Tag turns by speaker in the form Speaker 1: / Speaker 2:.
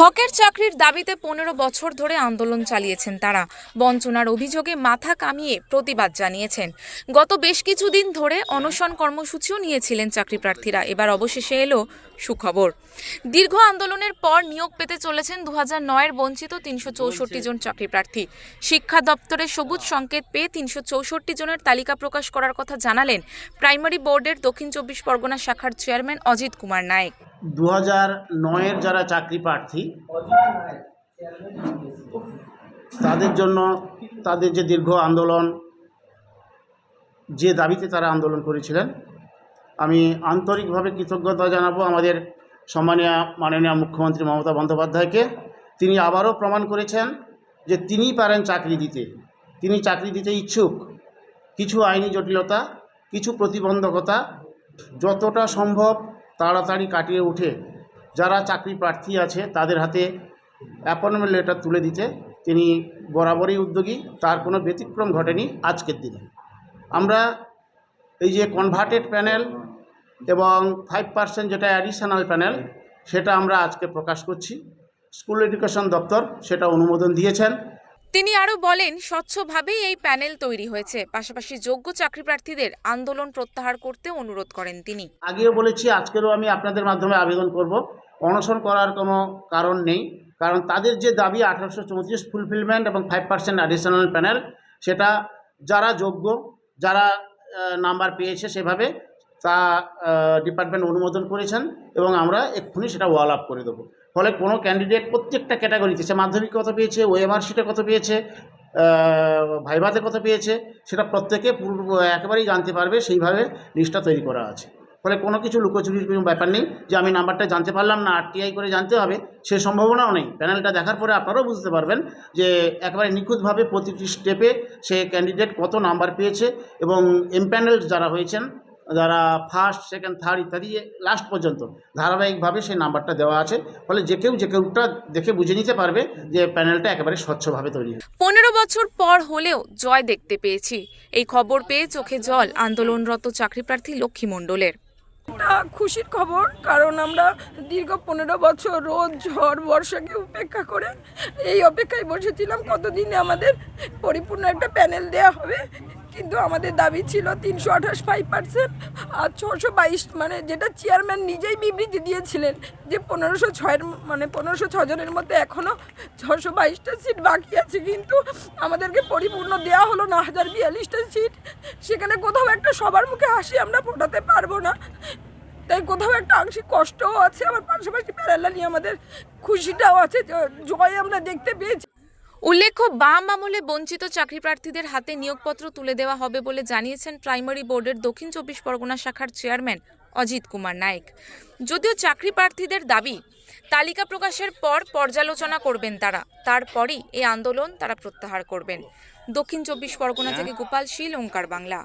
Speaker 1: হকের চাকরির দাবিতে পনেরো বছর ধরে আন্দোলন চালিয়েছেন তারা। বঞ্চনার অভিযোগে মাথা কামিয়ে প্রতিবাদ জানিয়েছেন। গত বেশ কিছুদিন ধরে অনশন কর্মসূচিও নিয়েছিলেন চাকরি প্রার্থীরা। এবার অবশেষে এলো সুখবর। দীর্ঘ আন্দোলনের পর নিয়োগ পেতে চলেছেন দু হাজার নয়ের বঞ্চিত তিনশো চৌষট্টি জন চাকরি প্রার্থী। শিক্ষা দপ্তরের সবুজ সংকেত পেয়ে তিনশো চৌষট্টি জনের তালিকা প্রকাশ করার কথা জানালেন প্রাইমারি বোর্ডের দক্ষিণ চব্বিশ পরগনা শাখার চেয়ারম্যান অজিত কুমার নায়েক।
Speaker 2: দু হাজার নয়ের যারা চাকরি প্রার্থী, তাদের জন্য তাদের যে দীর্ঘ আন্দোলন, যে দাবিতে তারা আন্দোলন করেছিলেন, আমি আন্তরিকভাবে কৃতজ্ঞতা জানাব আমাদের সম্মানীয় মাননীয় মুখ্যমন্ত্রী মমতা বন্দ্যোপাধ্যায়কে। তিনি আবারও প্রমাণ করেছেন যে তিনি পারেন চাকরি দিতে। তিনি চাকরি দিতে ইচ্ছুক। কিছু আইনি জটিলতা, কিছু প্রতিবন্ধকতা যতটা সম্ভব তাড়াতাড়ি কাটিয়ে উঠে যারা চাকরি প্রার্থী আছে তাদের হাতে অ্যাপয়েন্টমেন্ট লেটার তুলে দিতে তিনি বরাবরই উদ্যোগী, তার কোনো ব্যতিক্রম ঘটেনি আজকের দিনে। আমরা এই যে কনভার্টেড প্যানেল এবং ফাইভ পার্সেন্ট যেটা অ্যাডিশনাল প্যানেল সেটা আমরা আজকে প্রকাশ করছি। স্কুল এডুকেশন দপ্তর সেটা অনুমোদন দিয়েছেন।
Speaker 1: তিনি আরও বলেন, স্বচ্ছভাবেই এই প্যানেল তৈরি হয়েছে। পাশাপাশি যোগ্য চাকরি প্রার্থীদের আন্দোলন প্রত্যাহার করতে অনুরোধ করেন তিনি।
Speaker 2: আগেও বলেছি, আজকেরও আমি আপনাদের মাধ্যমে আবেদন করব। অনশন করার কোনো কারণ নেই, কারণ তাদের যে দাবি আঠারোশো চৌত্রিশ ফুলফিলমেন্ট এবং ফাইভ পার্সেন্ট অ্যাডিশনাল প্যানেল সেটা যারা যোগ্য, যারা নাম্বার পেয়েছে সেভাবে তা ডিপার্টমেন্ট অনুমোদন করেছেন এবং আমরা এক্ষুনি সেটা ওয়াল আপ করে দেবো। ফলে কোনো ক্যান্ডিডেট প্রত্যেকটা ক্যাটাগরিতে সে মাধ্যমিক কত পেয়েছে ওএমআর শিটে কত পেয়েছে ভাইভাতে কত পেয়েছে, সেটা প্রত্যেকে পূর্ব, একেবারেই জানতে পারবে, সেইভাবে লিস্টটা তৈরি করা আছে। ফলে কোনো কিছু লুকোচুরির কোনো ব্যাপার নেই, যে আমি নাম্বারটা জানতে পারলাম না আরটিআই করে জানতে হবে, সে সম্ভাবনাও নেই। প্যানেলটা দেখার পরে আপনারাও বুঝতে পারবেন যে একেবারে নিখুঁতভাবে প্রতিটি স্টেপে সে ক্যান্ডিডেট কত নাম্বার পেয়েছে এবং এম এমপ্যানেল যারা হয়েছেন যারা ফার্স্ট সেকেন্ড থার্ড ইত্যাদি লাস্ট পর্যন্ত ধারাবাহিকভাবে সেই নাম্বারটা দেওয়া আছে। ফলে যে কেউ যে কেউটা দেখে বুঝে নিতে পারবে যে প্যানেলটা একেবারে স্বচ্ছভাবে তৈরি হয়েছে।
Speaker 1: পনেরো বছর পর হলেও জয় দেখতে পেয়েছি। এই খবর পেয়ে চোখে জল আন্দোলনরত চাকরি প্রার্থী লক্ষ্মী মণ্ডলের।
Speaker 3: এটা খুশির খবর কারণ আমরা দীর্ঘ পনেরো বছর রোদ ঝড় বর্ষাকে উপেক্ষা করে এই অপেক্ষায় বসেছিলাম। কতদিনে আমাদের পরিপূর্ণ একটা প্যানেল দেওয়া হবে কিন্তু আমাদের দাবি ছিল তিনশো আঠাশ ফাইভ পার্সেন্ট আর ছশো বাইশ মানে যেটা চেয়ারম্যান নিজেই বিবৃতি দিয়েছিলেন যে পনেরোশো ছয়ের মানে পনেরোশো ছজনের মধ্যে এখনও ছশো বাইশটা সিট বাকি আছে, কিন্তু আমাদেরকে পরিপূর্ণ দেওয়া হলো না, হাজার বিয়াল্লিশটা সিট সেখানে কোথাও একটা সবার মুখে হাসি আমরা ফোটাতে পারব না। তাই কোথাও একটা আংশিক কষ্টও আছে, আবার পাশাপাশি প্যারালালি আমাদের খুশিটাও আছে জয় আমরা দেখতে পেয়েছি।
Speaker 1: উল্লেখ্য বাম আমলে বঞ্চিত চাকরি প্রার্থীদের হাতে নিয়োগপত্র তুলে দেওয়া হবে বলে জানিয়েছেন প্রাইমারি বোর্ডের দক্ষিণ চব্বিশ পরগনা শাখার চেয়ারম্যান অজিত কুমার নায়েক। যদিও চাকরি প্রার্থীদের দাবি তালিকা প্রকাশের পর পর্যালোচনা করবেন তারা তারপরই এই আন্দোলন তারা প্রত্যাহার করবেন। দক্ষিণ চব্বিশ পরগনা থেকে গোপাল শীল ওঙ্কার বাংলা।